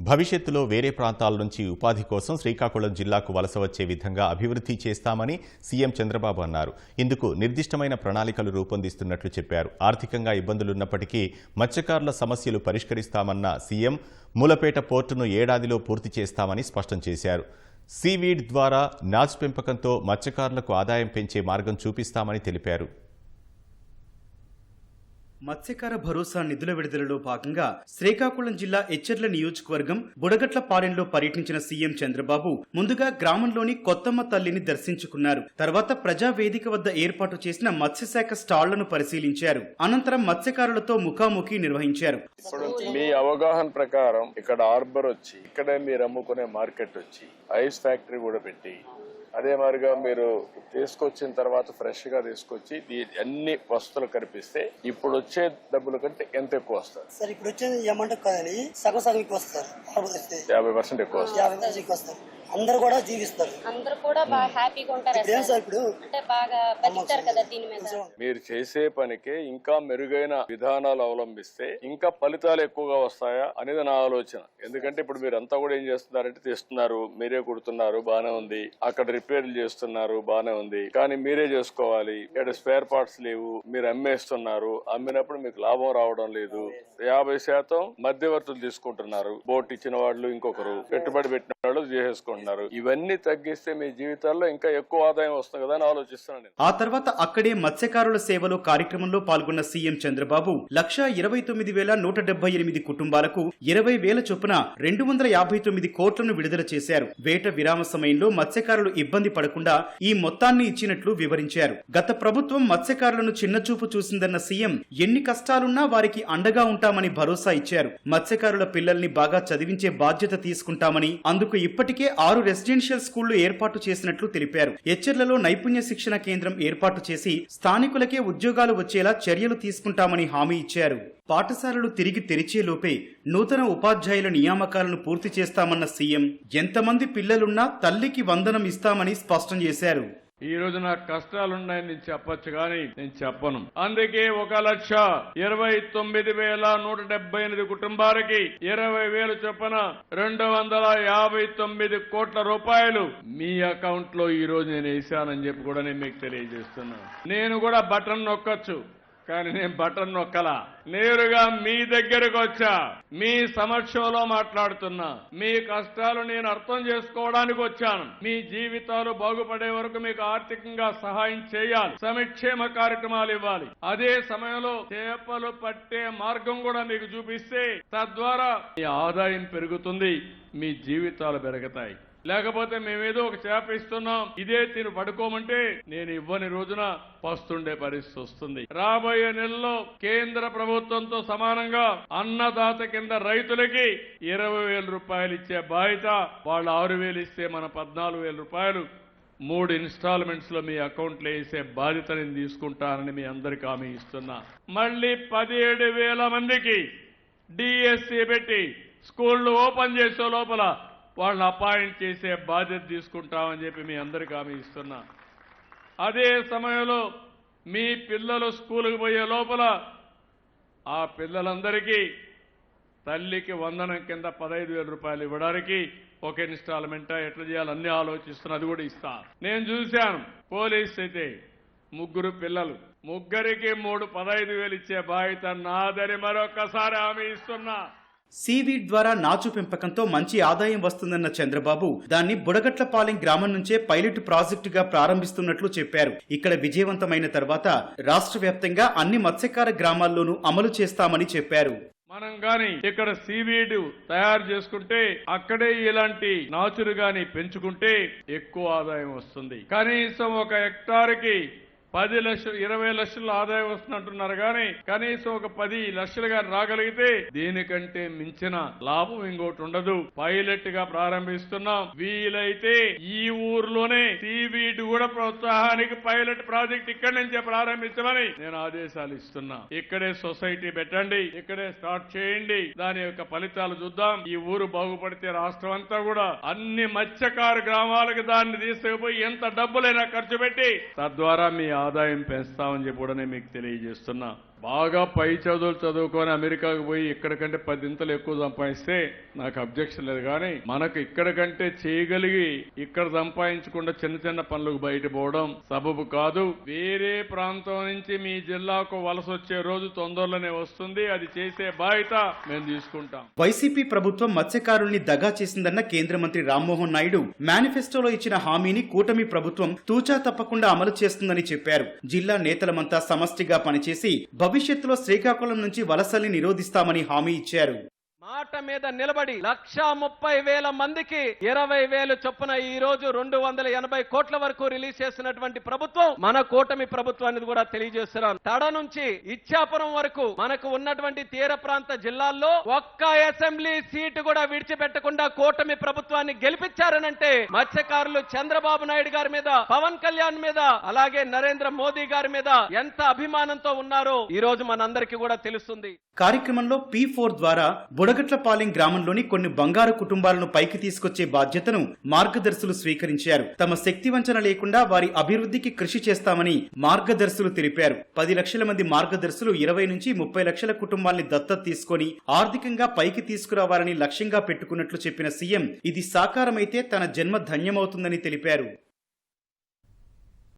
భవిష్యత్తులో వేరే ప్రాంతాల నుంచి ఉపాధి కోసం శ్రీకాకుళం జిల్లాకు వలస వచ్చే విధంగా అభివృద్ధి చేస్తామని సీఎం చంద్రబాబు అన్నారు. ఇందుకు నిర్దిష్టమైన ప్రణాళికలు రూపొందిస్తున్నట్లు చెప్పారు. ఆర్థికంగా ఇబ్బందులున్నప్పటికీ మత్స్యకారుల సమస్యలు పరిష్కరిస్తామన్న సీఎం మూలపేట పోర్టును ఏడాదిలో పూర్తి చేస్తామని స్పష్టం చేశారు. సీవీడ్ ద్వారా నాచు పెంపకంతో మత్స్యకారులకు ఆదాయం పెంచే మార్గం చూపిస్తామని తెలిపారు. మత్స్యకార భరోసా నిధుల విడుదలలో భాగంగా శ్రీకాకుళం జిల్లా ఎచ్చెర్ల నియోజకవర్గం బుడగట్ల పాలెంలో పర్యటించిన సీఎం చంద్రబాబు ముందుగా గ్రామంలోని కొత్తమ్మ తల్లిని దర్శించుకున్నారు. తర్వాత ప్రజా వేదిక వద్ద ఏర్పాటు చేసిన మత్స్యశాఖ స్టాళ్ళను పరిశీలించారు. అనంతరం మత్స్యకారులతో ముఖాముఖి నిర్వహించారు. మీ అవగాహన ప్రకారం ఇక్కడ హార్బర్ వచ్చి ఇక్కడే మీరు అమ్ముకునే మార్కెట్ వచ్చి ఐస్ ఫ్యాక్టరీ కూడా పెట్టి అదే మాదిరిగా మీరు తీసుకొచ్చిన తర్వాత ఫ్రెష్గా తీసుకొచ్చి ఈ అన్ని వస్తువులు కనిపిస్తే ఇప్పుడు వచ్చే డబ్బుల కంటే ఎంత ఎక్కువ వస్తుంది సార్ ఇప్పుడు వచ్చేది అమౌంట్ కాదని సగం సగం ఎక్కువ వస్తారు. యాభై పర్సెంట్ ఎక్కువ మంది ఎక్కువ వస్తారు. అందరు కూడా జీవిస్తారు. అందరూ కూడా బాగా హ్యాపీగా ఉంటారు సార్? ఇప్పుడు? అంటే బాగా బతుకుతారు కదా దీని మీద. మీరు చేసే పనికి ఇంకా మెరుగైన విధానాలు అవలంబిస్తే ఇంకా ఫలితాలు ఎక్కువగా వస్తాయా అనేది నా ఆలోచన. ఎందుకంటే ఇప్పుడు మీరు అంతా కూడా ఏం చేస్తున్నారంటే తెస్తున్నారు మీరే కుడుతున్నారు బానే ఉంది. అక్కడ రిపేర్లు చేస్తున్నారు బానే ఉంది. కానీ మీరే చేసుకోవాలి. ఇక్కడ స్పేర్ పార్ట్స్ లేవు. మీరు అమ్మేస్తున్నారు. అమ్మినప్పుడు మీకు లాభం రావడం లేదు. యాభై శాతం మధ్యవర్తులు తీసుకుంటున్నారు. బోట్ ఇచ్చిన వాళ్ళు ఇంకొకరు. పెట్టుబడి పెట్టిన వాళ్ళు చేసేసుకుంటున్నారు. ఇవన్నీ తగ్గిస్తే మీ జీవితాల్లో ఇంకా ఎక్కువ ఆదాయం వస్తుంది కదా అని ఆలోచిస్తున్నాను ఆ తర్వాత అక్కడే మత్స్యకారుల సేవలో కార్యక్రమంలో పాల్గొన్న సీఎం చంద్రబాబు లక్షా ఇరవై తొమ్మిది వేల నూట డెబ్బై ఎనిమిది కుటుంబాలకు ఇరవై వేల చొప్పున రెండు వందల యాభై తొమ్మిది కోట్లను విడుదల చేశారు. వేట విరామ సమయంలో మత్స్యకారులు ఇబ్బంది పడకుండా ఈ మొత్తాన్ని ఇచ్చినట్లు వివరించారు. గత ప్రభుత్వం మత్స్యకారులను చిన్నచూపు చూసిందన్న సీఎం ఎన్ని కష్టాలున్నా వారికి అండగా ఉంటామని భరోసా ఇచ్చారు. మత్స్యకారుల పిల్లల్ని బాగా చదివించే బాధ్యత తీసుకుంటామని అందుకు ఇప్పటికే ఆరు రెసిడెన్షియల్ స్కూళ్ళు ఏర్పాటు చేసినట్లు తెలిపారు. హెచ్చర్లలో నైపుణ్య శిక్షణ కేంద్రం ఏర్పాటు చేసి స్థానికులకే ఉద్యోగాలు వచ్చేలా చర్యలు తీసుకుంటామని హామీ ఇచ్చారు. పాఠశాలలు తిరిగి తెరిచేలోపే నూతన ఉపాధ్యాయుల నియామకాలను పూర్తి చేస్తామన్న సీఎం ఎంతమంది పిల్లలున్నా తల్లికి వందనం ఇస్తామని స్పష్టం చేశారు. ఈ రోజు నాకు కష్టాలున్నాయని నేను చెప్పొచ్చు కానీ నేను చెప్పను. అందుకే ఒక లక్ష ఇరవై తొమ్మిది వేల నూట డెబ్బై ఎనిమిది కుటుంబాలకి ఇరవై వేలు చొప్పున రెండు వందల యాభై తొమ్మిది కోట్ల రూపాయలు మీ అకౌంట్లో ఈ రోజు నేను వేసానని చెప్పి కూడా నేను మీకు తెలియజేస్తున్నాను. నేను కూడా బటన్ నొక్కచ్చు. కానీ నేను బటన్ నొక్కలా. నేరుగా మీ దగ్గరకు వచ్చా. మీ సమక్షంలో మాట్లాడుతున్నా. మీ కష్టాలు నేను అర్థం చేసుకోవడానికి వచ్చాను. మీ జీవితాలు బాగుపడే వరకు మీకు ఆర్థికంగా సహాయం చేయాలి. సమక్షేమ కార్యక్రమాలు ఇవ్వాలి. అదే సమయంలో చేపలు పట్టే మార్గం కూడా మీకు చూపిస్తే తద్వారా మీ ఆదాయం పెరుగుతుంది మీ జీవితాలు పెరుగుతాయి. లేకపోతే మేమేదో ఒక చేప ఇస్తున్నాం. ఇదే తిని పడుకోమంటే నేను ఇవ్వని రోజున పస్తుండే పరిస్థితి వస్తుంది. రాబోయే నెలలో కేంద్ర ప్రభుత్వంతో సమానంగా అన్నదాత కింద రైతులకి ఇరవై వేల రూపాయలు ఇచ్చే బాధ్యత వాళ్ళు ఆరు వేలు ఇస్తే మన పద్నాలుగు వేల రూపాయలు మూడు ఇన్స్టాల్మెంట్స్లో మీ అకౌంట్లో వేసే బాధ్యత నేను తీసుకుంటానని మీ అందరికి హామీ ఇస్తున్నా. మళ్ళీ పదిహేడు వేల మందికి డిఎస్సి పెట్టి స్కూళ్ళు ఓపెన్ చేసే లోపల వాళ్ళని అపాయింట్ చేసే బాధ్యత తీసుకుంటామని చెప్పి మీ అందరికీ హామీ ఇస్తున్నా. అదే సమయంలో మీ పిల్లలు స్కూలుకు పోయే లోపల ఆ పిల్లలందరికీ తల్లికి వందనం కింద పదహైదు వేల రూపాయలు ఇవ్వడానికి ఒక ఇన్స్టాల్మెంట్ ఎట్లా చేయాలి అన్ని ఆలోచిస్తున్నా అది కూడా ఇస్తా. నేను చూశాను పోలీస్ అయితే ముగ్గురు పిల్లలు. ముగ్గురికి మూడు పదహైదు వేలు ఇచ్చే బాధ్యత నాదని మరొకసారి హామీ ఇస్తున్నా. సీవీడ్ ద్వారా నాచు పెంపకంతో మంచి ఆదాయం వస్తుందన్న చంద్రబాబు దాన్ని బుడగట్లపాలెం గ్రామం నుంచే పైలట్ ప్రాజెక్టుగా ప్రారంభిస్తున్నట్లు చెప్పారు. ఇక్కడ విజయవంతమైన తర్వాత రాష్ట్ర వ్యాప్తంగా అన్ని మత్స్యకార గ్రామాల్లోనూ అమలు చేస్తామని చెప్పారు. మనం గాని ఇక్కడ సీవీడ్ తయారు చేసుకుంటే అక్కడే ఇలాంటి నాచులు గాని పెంచుకుంటే ఎక్కువ ఆదాయం వస్తుంది. కనీసం ఒక హెక్టార్కి పది లక్షలు ఇరవై లక్షల ఆదాయం వస్తున్నట్టున్నారు కానీ కనీసం ఒక పది లక్షలుగా రాగలిగితే దీనికంటే మించిన లాభం ఇంకోటి ఉండదు. పైలట్గా ప్రారంభిస్తున్నాం. వీలైతే ఈ ఊర్లోనే సీవీడ్ కూడా ప్రోత్సాహానికి పైలట్ ప్రాజెక్ట్ ఇక్కడి నుంచే ప్రారంభించమని నేను ఆదేశాలు ఇస్తున్నా. ఇక్కడే సొసైటీ పెట్టండి ఇక్కడే స్టార్ట్ చేయండి. దాని యొక్క ఫలితాలు చూద్దాం. ఈ ఊరు బాగుపడితే రాష్ట్రం అంతా కూడా అన్ని మత్స్యకారు గ్రామాలకు దాన్ని తీసుకుపోయి ఎంత డబ్బులైనా ఖర్చు పెట్టి తద్వారా మీ ఆదాయం పెంచుతామని చెప్పి కూడా నేను మీకు తెలియజేస్తున్నా. బాగా పై చదువులు చదువుకొని అమెరికాకు పోయి ఇక్కడ కంటే పదింతలు ఎక్కువ సంపాదిస్తే నాకు అబ్జెక్షన్ లేదు. కానీ మనకు ఇక్కడ కంటే చేయగలిగి ఇక్కడ సంపాదించకుండా చిన్న చిన్న పనులకు బయట పోవడం సబబు కాదు. వేరే ప్రాంతం నుంచి మీ జిల్లాకు వలస వచ్చే రోజు తొందరలోనే వస్తుంది. అది చేసే బాధ్యత మేము తీసుకుంటాం. వైసీపీ ప్రభుత్వం మత్స్యకారుల్ని దగా చేసిందన్న కేంద్ర మంత్రి రామ్మోహన్ నాయుడు మేనిఫెస్టోలో ఇచ్చిన హామీని కూటమి ప్రభుత్వం తూచా తప్పకుండా అమలు చేస్తుందని చెప్పారు. జిల్లా నేతలమంతా సమష్టిగా పనిచేసి భవిష్యత్తులో శ్రీకాకుళం నుంచి వలసల్ని నిరోధిస్తామని హామీ ఇచ్చారు. మాట మీద నిలబడి లక్ష ముప్పై వేల మందికి ఇరవై వేలు చొప్పున ఈ రోజు రెండు వందల ఎనభై కోట్ల వరకు రిలీజ్ చేసినటువంటి ప్రభుత్వం మన కూటమి ప్రభుత్వాన్ని కూడా తెలియజేస్తున్నాను తడ నుంచి ఇచ్చాపురం వరకు మనకు ఉన్నటువంటి తీర ప్రాంత జిల్లాల్లో ఒక్క అసెంబ్లీ సీటు కూడా విడిచిపెట్టకుండా కూటమి ప్రభుత్వాన్ని గెలిపించారనంటే మత్స్యకారులు చంద్రబాబు నాయుడు గారి మీద పవన్ కళ్యాణ్ మీద అలాగే నరేంద్ర మోదీ గారి మీద ఎంత అభిమానంతో ఉన్నారో ఈ రోజు మనందరికీ కూడా తెలుస్తుంది. కార్యక్రమంలో పి ఫోర్ ద్వారా బుడగట్లపాలెం గ్రామంలోని కొన్ని బంగారు కుటుంబాలను పైకి తీసుకొచ్చే బాధ్యతను మార్గదర్శులు స్వీకరించారు. తమ శక్తి వంచన లేకుండా వారి అభివృద్ధికి కృషి చేస్తామని మార్గదర్శులు తెలిపారు. పది లక్షల మంది మార్గదర్శులు ఇరవై నుంచి ముప్పై లక్షల కుటుంబాల్ని దత్తత తీసుకొని ఆర్థికంగా పైకి తీసుకురావాలని లక్ష్యంగా పెట్టుకున్నట్లు చెప్పిన సీఎం ఇది సాకారమైతే తన జన్మ ధన్యమవుతుందని తెలిపారు.